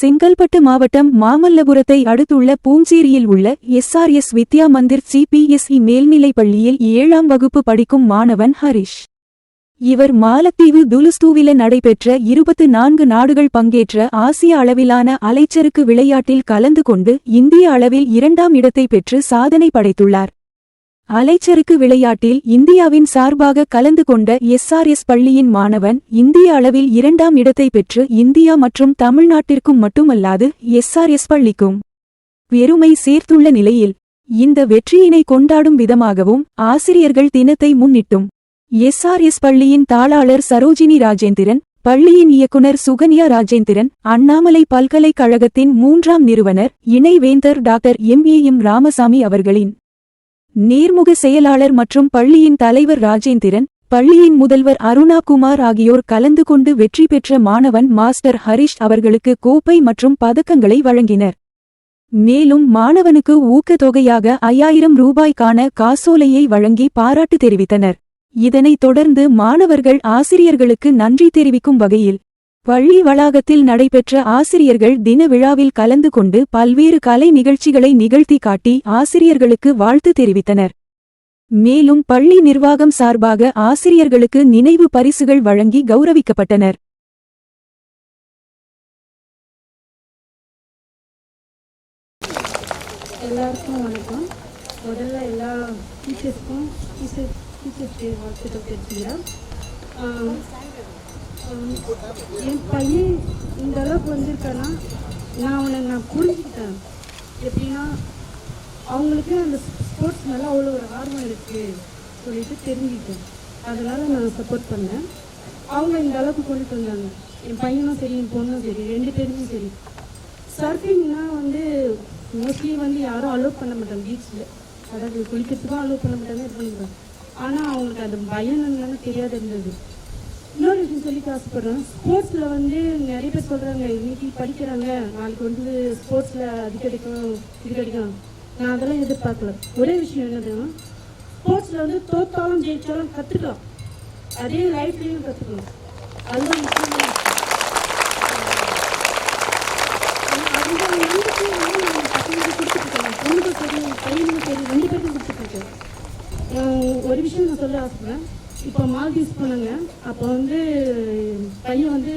செங்கல்பட்டு மாவட்டம் மாமல்லபுரத்தை அடுத்துள்ள பூஞ்சேரியில் உள்ள எஸ்ஆர்எஸ் வித்யா மந்திர் சிபிஎஸ்இ மேல்நிலைப் பள்ளியில் ஏழாம் வகுப்பு படிக்கும் மாணவன் ஹரிஷ். இவர் மாலத்தீவு துலுஸ்தூவில நடைபெற்ற இருபத்து நான்கு நாடுகள் பங்கேற்ற ஆசிய அளவிலான அலைச்சறுக்கு விளையாட்டில் கலந்து கொண்டு இந்திய அளவில் இரண்டாம் இடத்தை பெற்று சாதனை படைத்துள்ளார். அலைச்சறுக்கு விளையாட்டில் இந்தியாவின் சார்பாக கலந்து கொண்ட எஸ்ஆர்எஸ் பள்ளியின் மாணவன் இந்திய அளவில் இரண்டாம் இடத்தை பெற்று இந்தியா மற்றும் தமிழ்நாட்டிற்கும் மட்டுமல்லாது எஸ்ஆர்எஸ் பள்ளிக்கும் பெருமை சேர்த்துள்ள நிலையில் இந்த வெற்றியினை கொண்டாடும் விதமாகவும் ஆசிரியர்கள் தினத்தை முன்னிட்டும். எஸ்ஆர்எஸ் பள்ளியின் தாளாளர் சரோஜினி ராஜேந்திரன் பள்ளியின் இயக்குனர் சுகன்யா ராஜேந்திரன் அண்ணாமலை பல்கலைக்கழகத்தின் மூன்றாம் நிறுவனர் இணைவேந்தர் doctor M A M Ramasamy அவர்களின் நேர்முக செயலாளர் மற்றும் பள்ளியின் தலைவர் ராஜேந்திரன் பள்ளியின் முதல்வர் அருணா குமார் ஆகியோர் கலந்து கொண்டு வெற்றி பெற்ற மாணவன் மாஸ்டர் ஹரிஷ் அவர்களுக்கு கோப்பை மற்றும் பதக்கங்களை வழங்கினர். மேலும் மாணவனுக்கு ஊக்கத்தொகையாக ஐயாயிரம் ரூபாய்க்கான காசோலையை வழங்கி பாராட்டு தெரிவித்தனர். இதனைத் தொடர்ந்து மாணவர்கள் ஆசிரியர்களுக்கு நன்றி தெரிவிக்கும் வகையில் பள்ளி வளாகத்தில் நடைபெற்ற ஆசிரியர்கள் தின விழாவில் கலந்து கொண்டு பல்வேறு கலை நிகழ்ச்சிகளை நிகழ்த்தி காட்டி ஆசிரியர்களுக்கு வாழ்த்து தெரிவித்தனர். மேலும் பள்ளி நிர்வாகம் சார்பாக ஆசிரியர்களுக்கு நினைவு பரிசுகள் வழங்கி கௌரவிக்கப்பட்டனர். எல்லாருக்கும் வணக்கம். முதல்ல எல்லா டீச்சர்ஸ்க்கும் டீச்சர்ஸ் டீச்சர்ஸ் டே வாழ்த்துக்கள் தெரிஞ்சுக்கிறேன் என் பையன் இந்த அளவுக்கு வந்திருக்கேன்னா நான் அவனை நான் புரிஞ்சுக்கிட்டேன். எப்படின்னா அவங்களுக்கு அந்த ஸ்போர்ட்ஸ் மேலே அவ்வளோ ஒரு ஆர்வம் இருக்குது சொல்லிட்டு தெரிஞ்சுக்கிட்டேன். அதனால நான் சப்போர்ட் பண்ணேன். அவங்க இந்த அளவுக்கு கொண்டுட்டு வந்தாங்க. என் பையனும் சரி என் பொண்ணும் சரி ரெண்டு பேருமே சரி. சர்ஃபிங்னா வந்து மோஸ்ட்லி வந்து யாரும் அலோவ் பண்ண மாட்டாங்க பீச்சில் அதாவது குளிக்கிறதுக்கும் அலோவ் பண்ண மாட்டாங்க இது பண்ணிடுவாங்க. ஆனால் அவங்களுக்கு அது பயம் என்னன்னு தெரியாது இருந்தது. அப்படின்னு சொல்லி சொல்லிக்க ஸ்போர்ட்ஸில் வந்து நிறைய பேர் சொல்கிறாங்க இன்னைக்கு படிக்கிறாங்க. நாளைக்கு வந்து ஸ்போர்ட்ஸில் அது கிடைக்கும் இது கிடைக்கும் நான் அதெல்லாம் எதிர்பார்க்கல. ஒரே விஷயம் என்னதுன்னா ஸ்போர்ட்ஸில் வந்து தோத்தாலும் ஜெயித்தாலும் கற்றுக்கலாம் அதே லைஃப்லேயும் கற்றுக்கணும் அதுதான் முக்கியமான சரி ரெண்டு ஒரு விஷயம் நான் சொல்ல ஆசைப்படுறேன். இப்போ மால்தீவ்ஸ் போனாங்க. அப்போ வந்து பையன் வந்து